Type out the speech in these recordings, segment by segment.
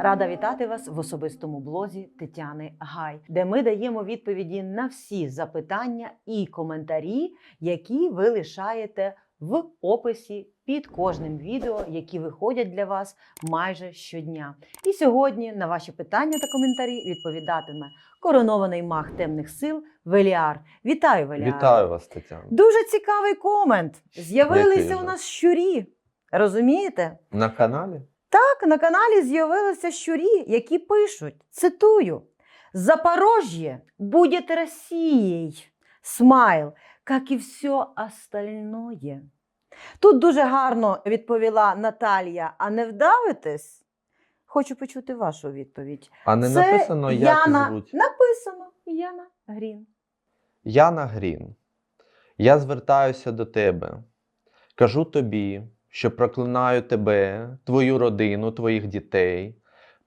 Рада вітати вас в особистому блозі Тетяни Гай, де ми даємо відповіді на всі запитання і коментарі, які ви лишаєте в описі під кожним відео, які виходять для вас майже щодня. І сьогодні на ваші питання та коментарі відповідатиме коронований маг темних сил Веліар. Вітаю, Веліар! Вітаю вас, Тетяна. Дуже цікавий комент. З'явилися у нас щурі. Розумієте? На каналі? Так, на каналі з'явилися щурі, які пишуть: цитую: Запорожье будет Россией. Смайл, как і все остальное. Тут дуже гарно відповіла Наталія, а не вдавитесь? Хочу почути вашу відповідь. А не Це написано, як Яна... звуть. Написано Яна Грін. Яна Грін. Я звертаюся до тебе. Кажу тобі, що проклинаю тебе, твою родину, твоїх дітей.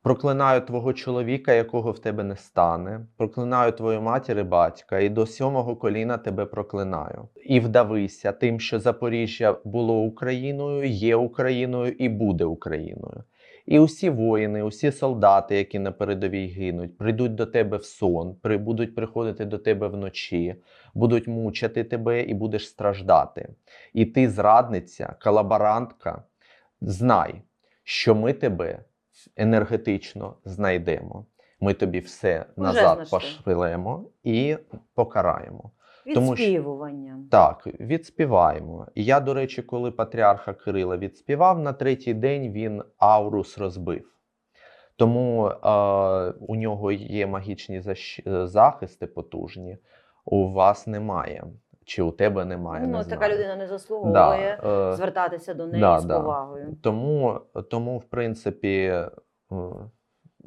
Проклинаю твого чоловіка, якого в тебе не стане. Проклинаю твою матір і батька, і до сьомого коліна тебе проклинаю. І вдавися тим, що Запоріжжя було Україною, є Україною і буде Україною. І усі воїни, усі солдати, які на передовій гинуть, прийдуть до тебе в сон, при, будуть приходити до тебе вночі, будуть мучити тебе і будеш страждати. І ти, зрадниця, колаборантка, знай, що ми тебе енергетично знайдемо. Ми тобі все Уже назад знайшли. пошлемо і покараємо. Тому що- Відспівування. Так, відспіваємо. І я, до речі, коли патріарха Кирила відспівав, на третій день він аурус розбив. Тому е, у нього є магічні защ- е, захисти потужні, у вас немає. Чи у тебе немає? ну, не така знаю. людина не заслуговує Да, е, звертатися до неї да, з да. повагою. тому, тому, в принципі, е,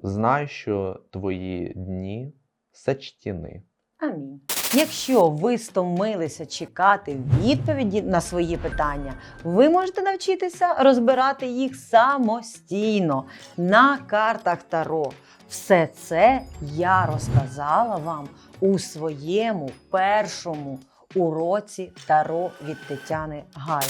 знай, що твої дні сочтені. Амінь. Якщо ви стомилися чекати відповіді на свої питання, ви можете навчитися розбирати їх самостійно на картах Таро. Все це я розказала вам у своєму першому уроці Таро від Тетяни Гай.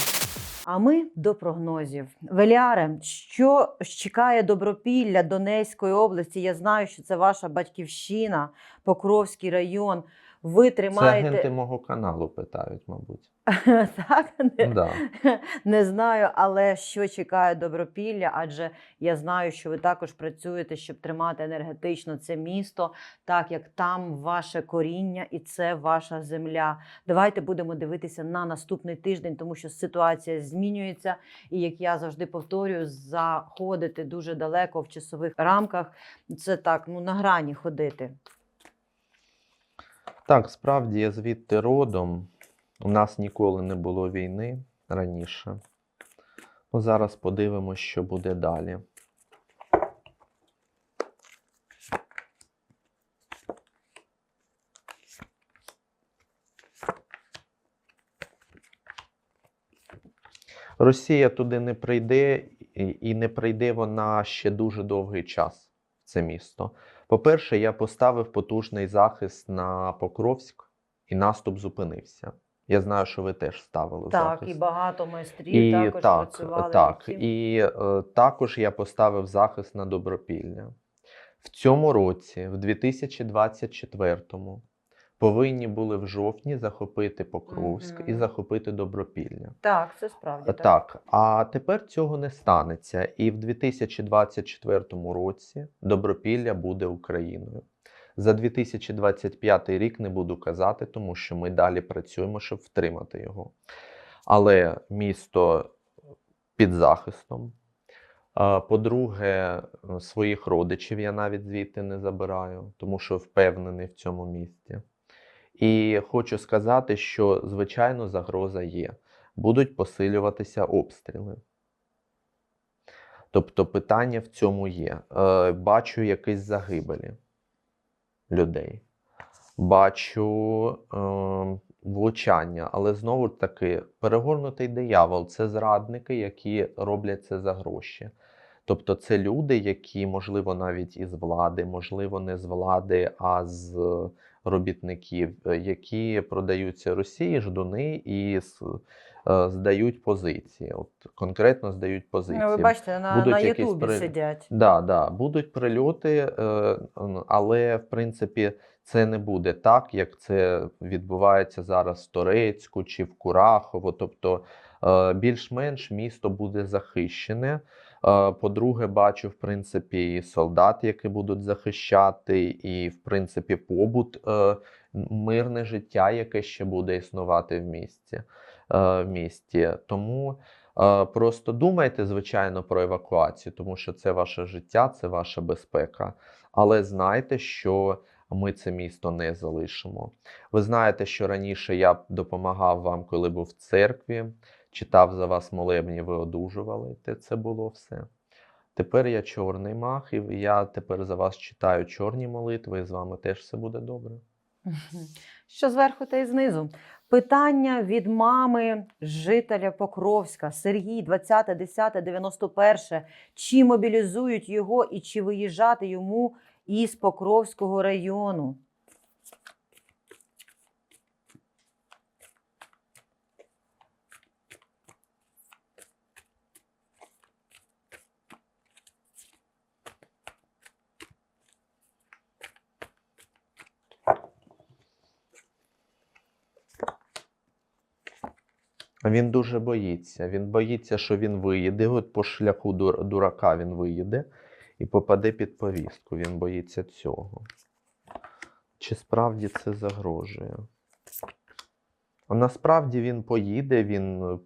А ми до прогнозів. Веліаре, що чекає Добропілля Донецької області? Я знаю, що це ваша батьківщина, Покровський район. Ви Це агенти мого каналу питають, мабуть. так? Не, Да. не знаю, але що чекає Добропілля, адже я знаю, що ви також працюєте, щоб тримати енергетично це місто, так як там ваше коріння і це ваша земля. Давайте будемо дивитися на наступний тиждень, тому що ситуація змінюється. І як я завжди повторюю, заходити дуже далеко в часових рамках це так, ну на грані ходити. Так, справді я звідти родом. У нас ніколи не було війни раніше. Ну, зараз подивимось, що буде далі. Росія туди не прийде, і не прийде вона ще дуже довгий час в це місто. По-перше, я поставив потужний захист на Покровськ, і наступ зупинився. Я знаю, що ви теж ставили Так, захист. і багато майстрів І також так, працювали. так. І е, також я поставив захист на Добропілля. В цьому році, в 2024-му, повинні були в жовтні захопити Покровськ і захопити Добропілля. Так, це справді так. Так, а тепер цього не станеться. І в 2024 році Добропілля буде Україною. За 2025 рік не буду казати, тому що ми далі працюємо, щоб втримати його. Але місто під захистом. По-друге, своїх родичів я навіть звідти не забираю, тому що впевнений в цьому місті. І хочу сказати, що звичайно загроза є будуть посилюватися обстріли. Тобто питання в цьому є. Е, бачу якісь загибелі людей. Бачу е, влучання, але знову ж таки, перегорнутий диявол це зрадники, які роблять це за гроші. Тобто це люди, які, можливо, навіть із влади, можливо, не з влади, а з робітників, е, які продаються Росії, ждуни і е, здають позиції. От конкретно здають позиції. Ну, ви бачите, на, Будуть на Ютубі при- сидять. Да, да, будуть прильоти, е, але в принципі це не буде так, як це відбувається зараз в Торецьку чи в Курахово. Тобто більш-менш місто буде захищене. Е, По-друге, бачу, в принципі, солдат, які будуть захищати, і, в принципі, побут, е, мирне життя, яке ще буде існувати в місті. е, в місті. Тому Просто думайте, звичайно, про евакуацію, тому що це ваше життя, це ваша безпека. Але знайте, що ми це місто не залишимо. Ви знаєте, що раніше я допомагав вам, коли був в церкві, читав за вас молебні, ви одужували. Те це було все. Тепер я чорний мах, і я тепер за вас читаю чорні молитви, і з вами теж все буде добре. Що зверху та й знизу. Питання від мами жителя Покровська Сергій, 20, 10, 91. Чи мобілізують його і чи виїжджати йому із Покровського району? Він дуже боїться. Він боїться, що він виїде. От по шляху дурака він виїде і попаде під повістку. Він боїться цього. Чи справді це загрожує? А насправді він поїде, він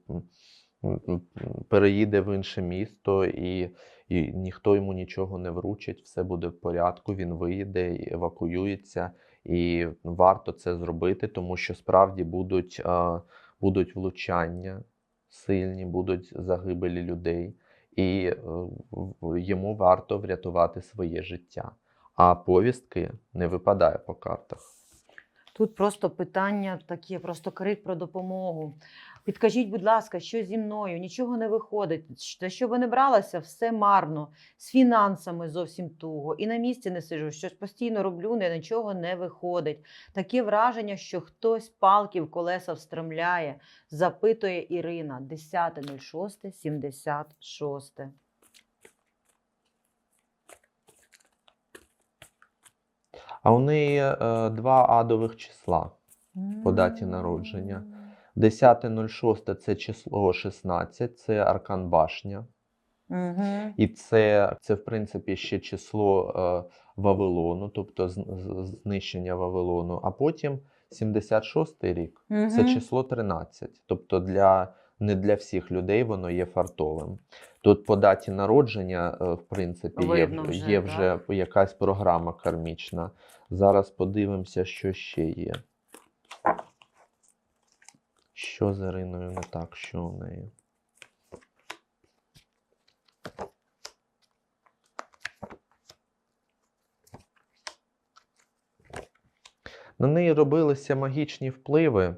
переїде в інше місто, і, і ніхто йому нічого не вручить, все буде в порядку. Він виїде, евакуюється, і варто це зробити, тому що справді будуть. Будуть влучання сильні, будуть загибелі людей, і е, йому варто врятувати своє життя. А повістки не випадає по картах. Тут просто питання таке, просто крик про допомогу. Підкажіть, будь ласка, що зі мною? Нічого не виходить. Та що би не бралася, все марно. З фінансами зовсім туго. І на місці не сижу. Щось постійно роблю, не нічого не виходить. Таке враження, що хтось палки в колеса встромляє, запитує Ірина. 10.06.76. А у неї е, два адових числа. По даті народження. 10.06 це число 16, це аркан башня. Угу. І це, це в принципі, ще число е, Вавилону, тобто знищення Вавилону. А потім 76-й рік це число 13. Тобто для, не для всіх людей воно є фартовим. Тут по даті народження, е, в принципі, є, вже, є вже якась програма кармічна. Зараз подивимося, що ще є. Що з Іриною не так, що у неї? На неї робилися магічні впливи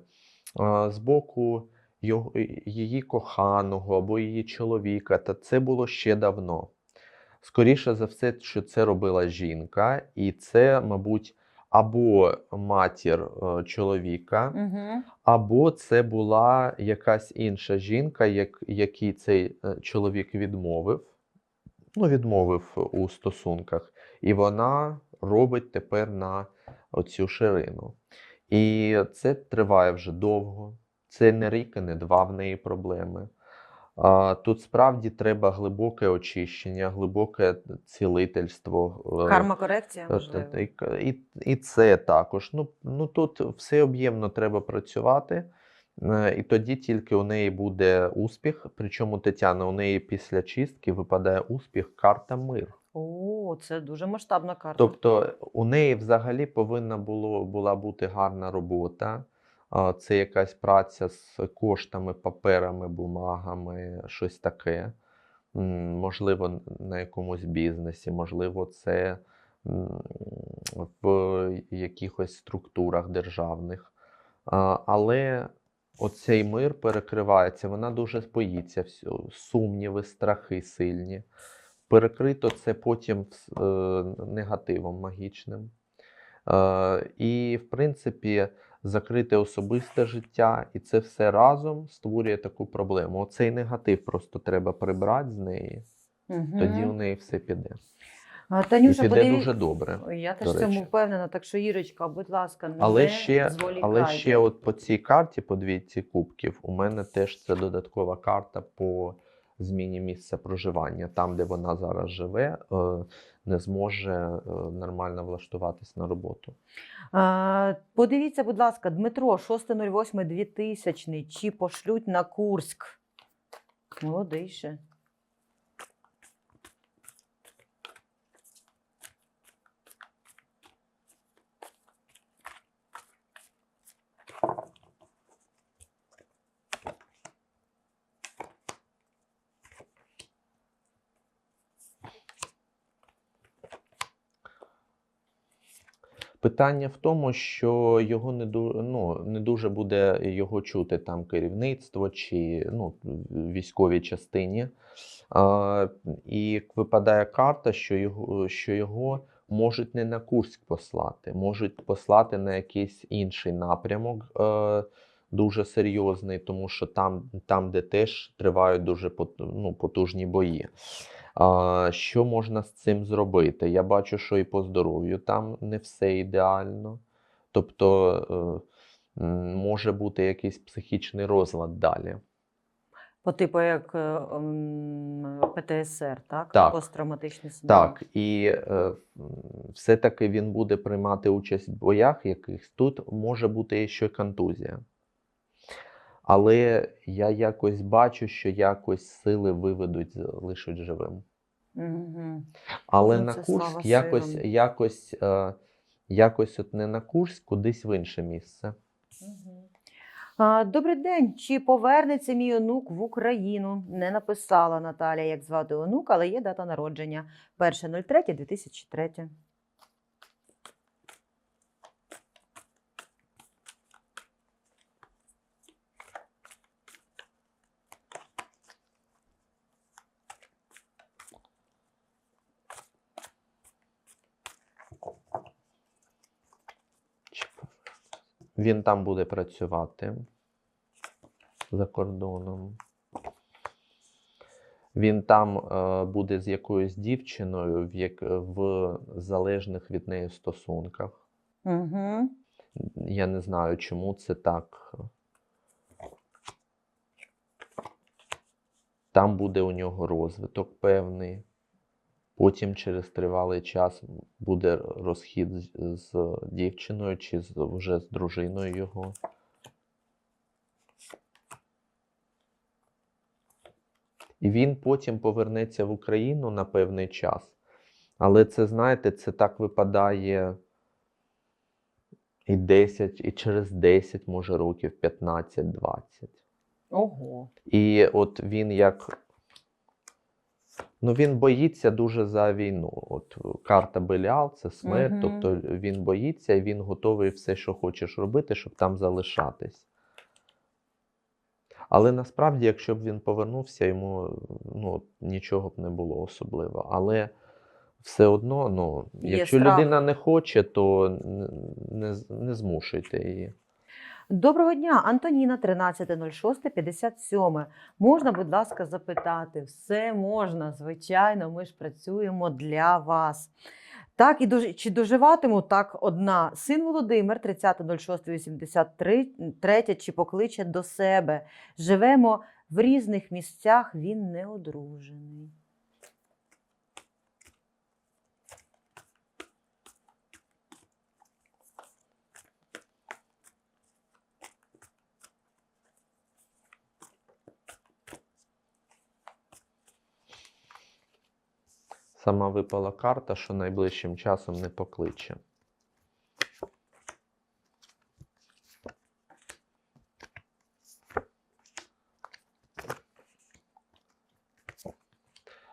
з боку його, її коханого або її чоловіка, та це було ще давно. Скоріше за все, що це робила жінка, і це, мабуть, або матір е, чоловіка, Угу. або це була якась інша жінка, як, якій цей е, чоловік відмовив, ну, відмовив у стосунках, і вона робить тепер на оцю ширину. І це триває вже довго. Це не рік, і не два в неї проблеми. Тут справді треба глибоке очищення, глибоке цілительство. е, Карма корекція, можливо. І, і це також. Ну, ну тут все об'ємно треба працювати, е, і тоді тільки у неї буде успіх. Причому Тетяна, у неї після чистки випадає успіх карта мир. О, це дуже масштабна карта. Тобто у неї взагалі повинна було, була бути гарна робота. Це якась праця з коштами, паперами, бумагами, щось таке. Можливо, на якомусь бізнесі, можливо, це в якихось структурах державних. Але оцей мир перекривається, вона дуже боїться сумніви, страхи сильні. Перекрито це потім е, негативом магічним. Е, І, в принципі, закрите особисте життя, і це все разом створює таку проблему. Оцей негатив просто треба прибрати з неї, Мгм. тоді у неї все піде. А, І Танюша, піде подиві... дуже добре. Я теж цьому впевнена, так що Ірочка, будь ласка, не Але ще, зволікайте. але ще от по цій карті, по двійці кубків, у мене теж це додаткова карта по зміні місця проживання. Там, де вона зараз живе, е, не зможе е, нормально влаштуватись на роботу. Подивіться, будь ласка, Дмитро, 6.08.2000, чи пошлють на Курськ? Молодий ще. Питання в тому, що його не ну, не дуже буде його чути там керівництво чи ну, військовій частині. А, і випадає карта, що його, що його можуть не на Курськ послати, можуть послати на якийсь інший напрямок. Е, Дуже серйозний, тому що там, там де теж тривають дуже ну, потужні бої. Що можна з цим зробити? Я бачу, що і по здоров'ю там не все ідеально. Тобто е, може бути якийсь психічний розлад далі. По типу як е, ПТСР, так? Так. Посттравматичний синдром. Так, і е, все-таки він буде приймати участь в боях якихось. Тут може бути ще контузія. Але я якось бачу, що якось сили виведуть, лишуть живим. Мгм. Але Ну, на Курськ якось, якось, е, якось от не на Курськ, кудись в інше місце. А, Добрий день. Чи повернеться мій онук в Україну? Не написала Наталія, як звати онук, але є дата народження 1.03.2003. Він там буде працювати за кордоном. Він там е, буде з якоюсь дівчиною в, як, в залежних від неї стосунках. Угу. Я не знаю, чому це так. Там буде у нього розвиток певний. Потім через тривалий час буде розхід з, дівчиною чи з, вже з дружиною його. І він потім повернеться в Україну на певний час. Але це, знаєте, це так випадає і 10, і через 10, може, років 15-20. Ого. І от він як. Ну, він боїться дуже за війну. От карта Беліал це смерть, Мгм. тобто він боїться і він готовий все, що хочеш робити, щоб там залишатись. Але насправді, якщо б він повернувся, йому ну, нічого б не було особливо. Але все одно, ну, якщо людина не хоче, то не, не змушуйте її. Доброго дня, Антоніна, 13.06.57. Можна, будь ласка, запитати? Все можна, звичайно, ми ж працюємо для вас. Так, і дож... чи доживатиму так одна. Син Володимир, 30.06.83, третє, чи покличе до себе. Живемо в різних місцях, він не одружений. Сама випала карта, що найближчим часом не покличе.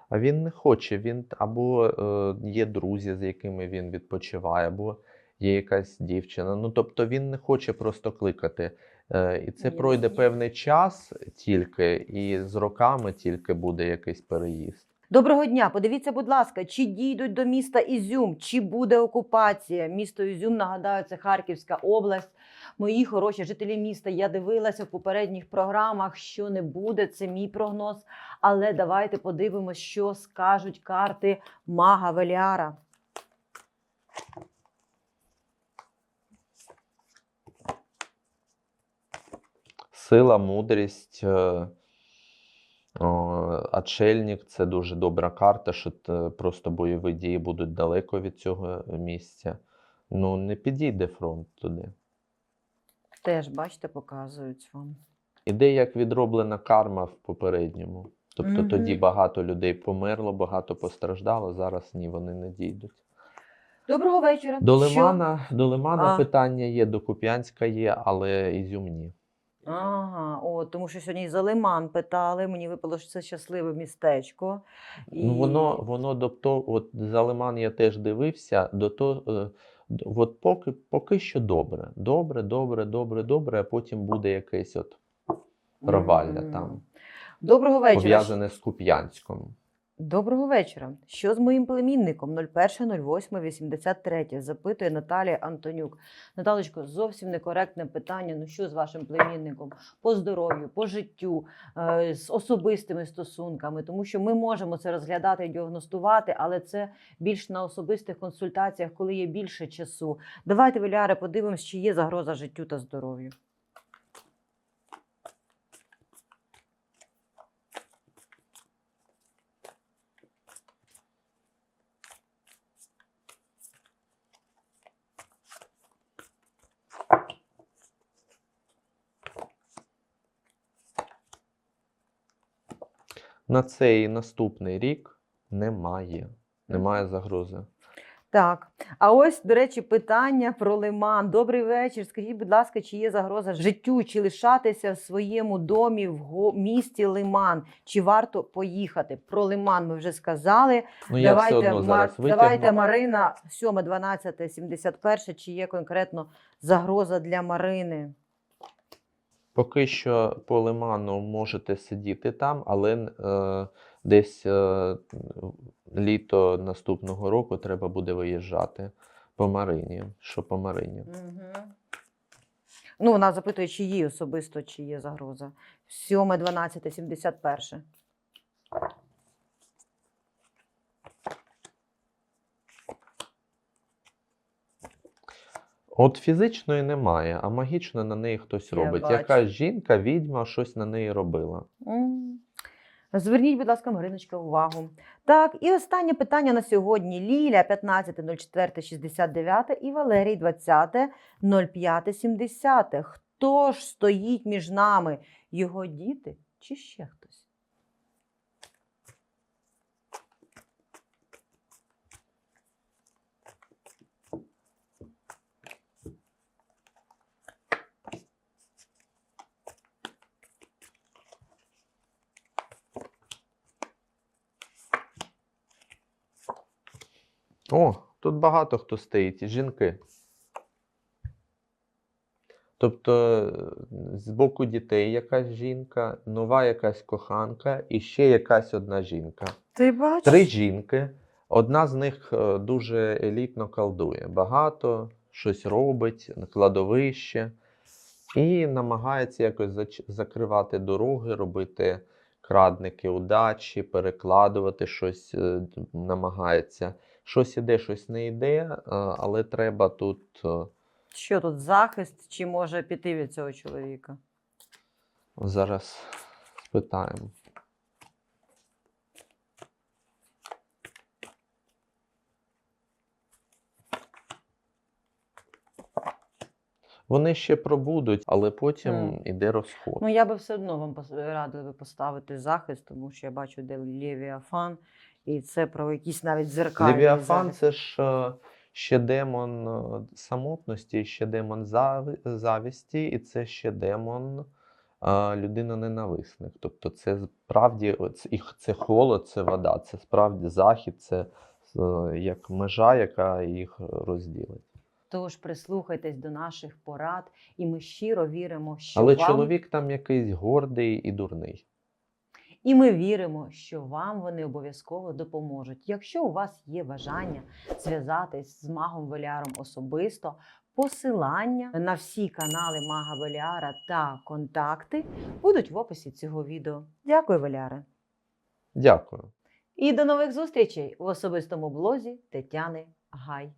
А він не хоче, він або е, є друзі, з якими він відпочиває, або є якась дівчина. Ну тобто він не хоче просто кликати. Е, і це пройде певний час тільки, і з роками тільки буде якийсь переїзд. Доброго дня. Подивіться, будь ласка, чи дійдуть до міста Ізюм, чи буде окупація. Місто Ізюм, нагадаю, це Харківська область. Мої хороші жителі міста, я дивилася в попередніх програмах, що не буде. Це мій прогноз. Але давайте подивимося, що скажуть карти Мага Веліара. Сила, мудрість, о, Отшельник це дуже добра карта, що просто бойові дії будуть далеко від цього місця. Ну, не підійде фронт туди. Теж, бачите, показують вам. Іде як відроблена карма в попередньому. Тобто Мгм. тоді багато людей померло, багато постраждало, зараз ні, вони не дійдуть. Доброго вечора. До? Лимана, до Лимана питання є, до Куп'янська є, але Ізюм ні. Ага, о, тому що сьогодні за Лиман питали. Мені випало, що це щасливе містечко. Ну, воно, воно до то, от за Лиман я теж дивився, до то, е, от поки, поки що добре. Добре, добре, добре, добре, а потім буде якесь от провалля Мгм. там, Доброго вечора. пов'язане з Куп'янськом. Доброго вечора. Що з моїм племінником 01.08.83? Запитує Наталія Антонюк. Наталочко, зовсім некоректне питання. Ну що з вашим племінником? По здоров'ю, по життю, е, з особистими стосунками, тому що ми можемо це розглядати і діагностувати, але це більш на особистих консультаціях, коли є більше часу. Давайте, Віляре, подивимось, чи є загроза життю та здоров'ю. На цей наступний рік немає. Немає загрози. Так, а ось, до речі, питання про лиман. Добрий вечір. Скажіть, будь ласка, чи є загроза життю, чи лишатися в своєму домі в місті Лиман? Чи варто поїхати? Про лиман ми вже сказали. Ну, я давайте, все одно зараз давайте. Марина, 7, 12, 71. Чи є конкретно загроза для Марини? Поки що по лиману можете сидіти там, але е, десь е, літо наступного року треба буде виїжджати по Марині. Що по Марині? Угу. Ну, вона запитує, чи їй особисто, чи є загроза. 7, 12, 71. От фізичної немає, а магічно на неї хтось Я робить. бачу. Якась жінка, відьма щось на неї робила. М. Зверніть, будь ласка, Мариночка, увагу. Так, і останнє питання на сьогодні. Ліля 15.04.69 і Валерій 20.05.70. Хто ж стоїть між нами? Його діти чи ще хтось? О, тут багато хто стоїть, і жінки. Тобто з боку дітей якась жінка, нова якась коханка і ще якась одна жінка. Ти бачиш? Три жінки. Одна з них е, дуже елітно колдує. Багато щось робить на кладовище і намагається якось закривати дороги, робити крадники удачі, перекладувати щось, е, намагається. Щось іде, щось не йде, е, але треба тут. е, Що тут захист, чи може піти від цього чоловіка? Зараз спитаємо. Вони ще пробудуть, але потім Мгм. іде розход. Ну, я би все одно вам радила поставити захист, тому що я бачу, де Левіафан, і це про якісь навіть зеркальні Левіафан це ж е, ще демон е, самотності, ще демон завісті, і це ще демон е, людина-ненависник. Тобто, це справді це холод, це вода, це справді захід, це як межа, яка їх розділить. Тож прислухайтесь до наших порад, і ми щиро віримо, що Але вам... чоловік там якийсь гордий і дурний. І ми віримо, що вам вони обов'язково допоможуть. Якщо у вас є бажання зв'язатись з магом Веляром особисто, Посилання на всі канали Мага Беліара та контакти будуть в описі цього відео. Дякую, Беліаре. Дякую. І до нових зустрічей в особистому блозі Тетяни Гай.